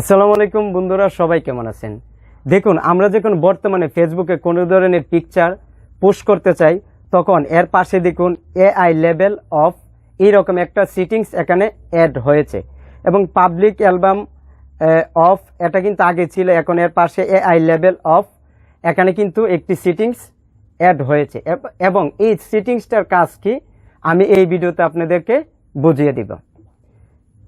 আসসালামু আলাইকুম বন্ধুরা, সবাই কেমন আছেন? দেখুন, আমরা যখন বর্তমানে ফেসবুকে কোনো ধরনের পিকচার পোস্ট করতে চাই, তখন এর পাশে দেখুন এআই লেভেল অফ এইরকম একটা সিটিংস এখানে অ্যাড হয়েছে। এবং পাবলিক অ্যালবাম অফ এটা কিন্তু আগে ছিল, এখন এর পাশে এআই লেভেল অফ এখানে কিন্তু একটি সিটিংস অ্যাড হয়েছে। এবং এই সিটিংসটার কাজ কি? আমি এই ভিডিওতে আপনাদেরকে বুঝিয়ে দিব।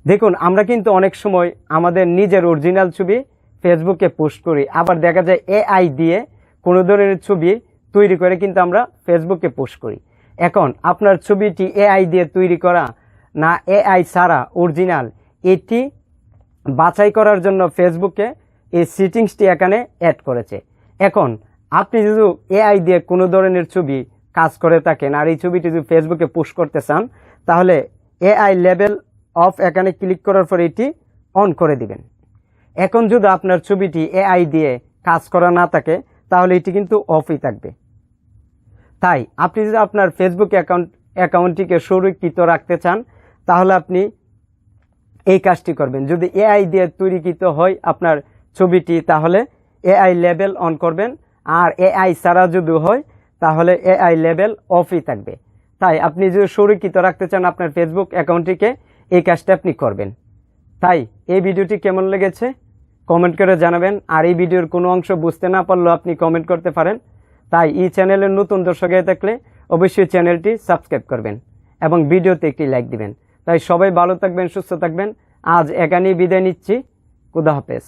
দেখুন, আমরা কিন্তু অনেক সময় আমাদের নিজের অরিজিনাল ছবি ফেসবুকে পোস্ট করি। আবার দেখা যায় এআই দিয়ে কোনো ধরনের ছবি তৈরি করে কিন্তু আমরা ফেসবুকে পোস্ট করি। এখন, আপনার ছবিটি এআই দিয়ে তৈরি করা না এআই ছাড়া অরিজিনাল এটি বাছাই করার জন্য ফেসবুকে এই সিটিংসটি এখানে অ্যাড করেছে। এখন, আপনি যদি এআই দিয়ে কোনো ধরনের ছবি কাজ করে থাকেন আর এই ছবিটি যদি ফেসবুকে পোস্ট করতে চান, তাহলে এআই লেভেল অফ এখানে ক্লিক করার পর এটি অন করে দিবেন। এখন যদি আপনার ছবিটি এআই দিয়ে কাজ করা না থাকে, তাহলে এটি কিন্তু অফই থাকবে। তাই, আপনি যদি আপনার ফেসবুক অ্যাকাউন্ট অ্যাকাউন্টটিকে সুরক্ষিত রাখতে চান, তাহলে আপনি এই কাজটি করবেন। যদি এআই দিয়ে তৈরিকৃত হয় আপনার ছবিটি, তাহলে এআই লেভেল অন করবেন। আর এআই ছাড়া যদি হয়, তাহলে এআই লেভেল অফই থাকবে। তাই, আপনি যদি সুরক্ষিত রাখতে চান আপনার ফেসবুক অ্যাকাউন্টটিকে এই কাজটা আপনি করবেন। তাই এই ভিডিওটি কেমন লেগেছে কমেন্ট করে জানাবেন। আর এই ভিডিওর কোনো অংশ বুঝতে না পারলেও আপনি কমেন্ট করতে পারেন। তাই এই চ্যানেলের নতুন দর্শক হয়ে থাকলে অবশ্যই চ্যানেলটি সাবস্ক্রাইব করবেন এবং ভিডিওতে একটি লাইক দিবেন। তাই সবাই ভালো থাকবেন, সুস্থ থাকবেন। আজ এখানেই বিদায় নিচ্ছি। খুদা হাফেজ।